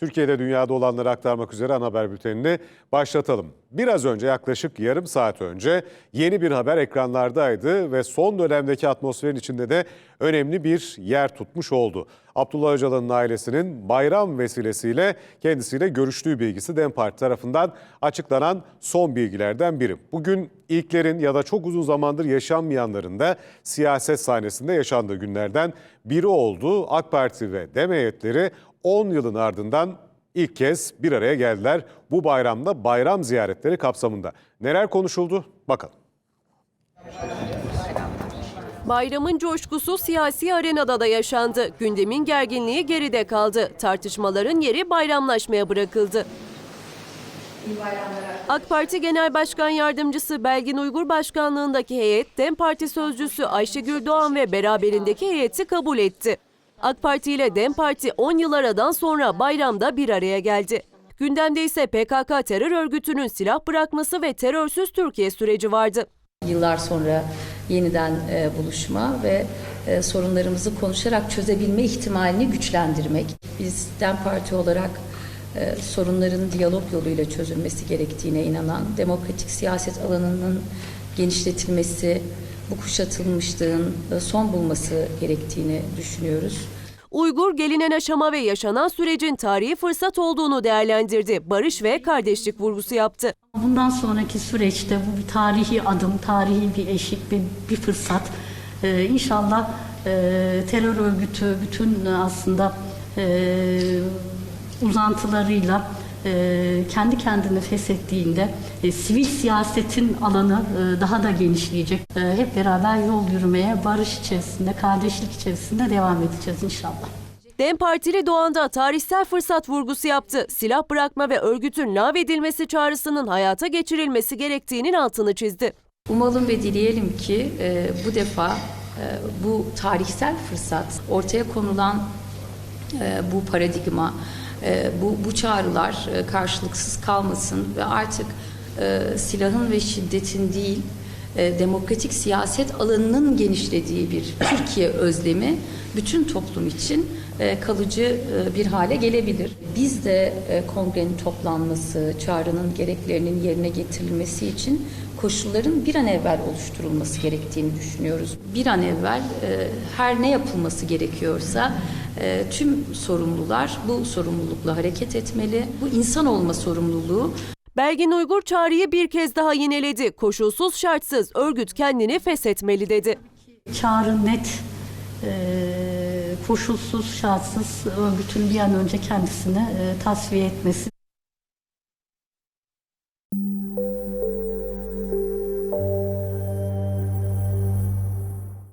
Türkiye'de dünyada olanları aktarmak üzere ana haber bültenini başlatalım. Biraz önce yaklaşık yarım saat önce yeni bir haber ekranlardaydı ve son dönemdeki atmosferin içinde de önemli bir yer tutmuş oldu. Abdullah Öcalan'ın ailesinin bayram vesilesiyle kendisiyle görüştüğü bilgisi DEM Parti tarafından açıklanan son bilgilerden biri. Bugün ilklerin ya da çok uzun zamandır yaşanmayanların da siyaset sahnesinde yaşandığı günlerden biri oldu. AK Parti ve DEM heyetleri 10 yılın ardından ilk kez bir araya geldiler. Bu bayramda bayram ziyaretleri kapsamında. Neler konuşuldu? Bakalım. Bayramın coşkusu siyasi arenada da yaşandı. Gündemin gerginliği geride kaldı. Tartışmaların yeri bayramlaşmaya bırakıldı. AK Parti Genel Başkan Yardımcısı Belgin Uygur Başkanlığındaki heyet, DEM Parti Sözcüsü Ayşegül Doğan ve beraberindeki heyeti kabul etti. AK Parti ile DEM Parti 10 yıl aradan sonra bayramda bir araya geldi. Gündemde ise PKK terör örgütünün silah bırakması ve terörsüz Türkiye süreci vardı. Yıllar sonra yeniden e, buluşma ve e, sorunlarımızı konuşarak çözebilme ihtimalini güçlendirmek. Biz DEM Parti olarak e, sorunların diyalog yoluyla çözülmesi gerektiğine inanan, demokratik siyaset alanının genişletilmesi, bu kuşatılmışlığın e, son bulması gerektiğini düşünüyoruz. Uygur gelinen aşama ve yaşanan sürecin tarihi fırsat olduğunu değerlendirdi. Barış ve kardeşlik vurgusu yaptı. Bundan sonraki süreçte bu bir tarihi adım, tarihi bir eşik, bir, bir fırsat. Ee, inşallah e, terör örgütü bütün aslında e, uzantılarıyla e, kendi kendini feshettiğinde e, sivil siyasetin alanı e, daha da genişleyecek. E, hep beraber yol yürümeye barış içerisinde, kardeşlik içerisinde devam edeceğiz inşallah. DEM Partili Doğan'da tarihsel fırsat vurgusu yaptı. Silah bırakma ve örgütün lağvedilmesi çağrısının hayata geçirilmesi gerektiğinin altını çizdi. Umalım ve dileyelim ki e, bu defa e, bu tarihsel fırsat ortaya konulan e, bu paradigma, e, bu, bu çağrılar e, karşılıksız kalmasın ve artık e, silahın ve şiddetin değil, e, demokratik siyaset alanının genişlediği bir Türkiye özlemi bütün toplum için e, kalıcı e, bir hale gelebilir. Biz de kongrenin toplanması, çağrının gereklerinin yerine getirilmesi için koşulların bir an evvel oluşturulması gerektiğini düşünüyoruz. Bir an evvel her ne yapılması gerekiyorsa tüm sorumlular bu sorumlulukla hareket etmeli. Bu insan olma sorumluluğu Belgin Uygur çağrıyı bir kez daha yineledi. Koşulsuz şartsız örgüt kendini feshetmeli dedi. Çağrı net, e, koşulsuz, şartsız örgütün bir an önce kendisini e, tasfiye etmesi.